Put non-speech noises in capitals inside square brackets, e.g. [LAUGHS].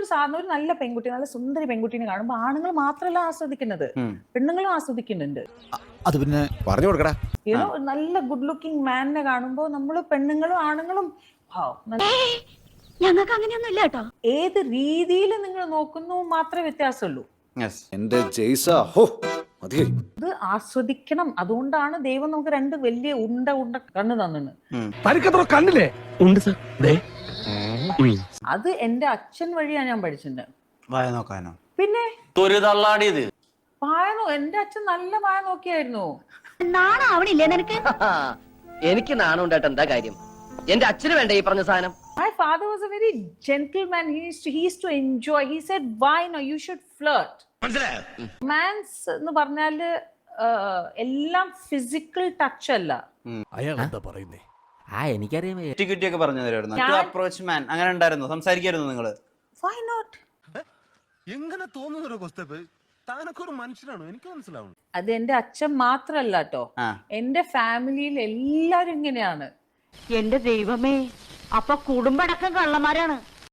ഒരു സാധനം ഒരു നല്ല പെൺകുട്ടി നല്ല സുന്ദരി പെൺകുട്ടീനെ കാണുമ്പോൾ ആണുങ്ങൾ മാത്രമല്ല ആസ്വദിക്കുന്നത്. പെണ്ണുങ്ങളും ആസ്വദിക്കുന്നുണ്ട്. അത് പിന്നെ പറഞ്ഞു കൊടുക്കടാ. ഏതോ നല്ല ഗുഡ് ലുക്കിംഗ് മാനിനെ കാണുമ്പോൾ നമ്മൾ പെണ്ണുങ്ങളും ആണുങ്ങളും ഞങ്ങൾക്ക് അങ്ങനെയൊന്നും ഇല്ല കേട്ടോ. ഏത് രീതിയിൽ നിങ്ങൾ നോക്കുന്നു മാത്രമേ വ്യത്യാസമുള്ളൂ. യെസ് എന്റെ ജെയ്സ. ഹോ ഇത് ആസ്വദിക്കണം. അതുകൊണ്ടാണ് ദൈവം നമുക്ക് രണ്ട് വലിയ ഉണ്ട ഉണ്ട കണ്ണ് തന്നത്. കണ്ണില്ലേ? ഉണ്ട് സർ. അത് എന്റെ അച്ഛൻ വഴിയാണ് ഞാൻ പഠിച്ചിട്ടുണ്ട്. വായ നോക്കാനോ? പിന്നെ? തള്ളാടിയത്. വായ നോ- എന്റെ അച്ഛൻ നല്ല വായ നോക്കിയായിരുന്നു. നാണം ആവണില്ലേ നിനക്ക്? [LAUGHS] എനിക്ക് നാണം ഉണ്ടായിട്ട് എന്താ കാര്യം? എന്റെ അച്ഛന് വേണ്ട ഈ പറഞ്ഞ സാധനം? My father was a very gentleman. He used to, he used to enjoy. He said, "Why no? You should flirt." Mans എന്ന് പറഞ്ഞാൽ എല്ലാം ഫിസിക്കൽ ടച്ച് അല്ല. അയാൾ എന്താ പറയുന്നേ? ആ എനിക്കറിയാം. കുറ്റി കുറ്റിയൊക്കെ പറഞ്ഞു തരുമായിരുന്നു ടു അപ്രോച്ച് മാൻ അങ്ങനെ ഉണ്ടായിരുന്നു. സംസാരിക്കായിരുന്നു നിങ്ങൾ വൈ നോട്ട് എങ്ങനെ തോന്നുന്നു കൊസ്തപ്പ് താനൊക്കെ ഒരു മനുഷ്യനാണോ? എനിക്ക് മനസ്സിലാവുന്നു. അത് എന്റെ അച്ഛൻ മാത്രല്ല കേട്ടോ ആ. എന്റെ ഫാമിലിയിൽ എല്ലാരും ഇങ്ങനെയാണ്. എന്റെ ദൈവമേ അപ്പൊ കുടുംബടക്കം കള്ളന്മാരാണ്.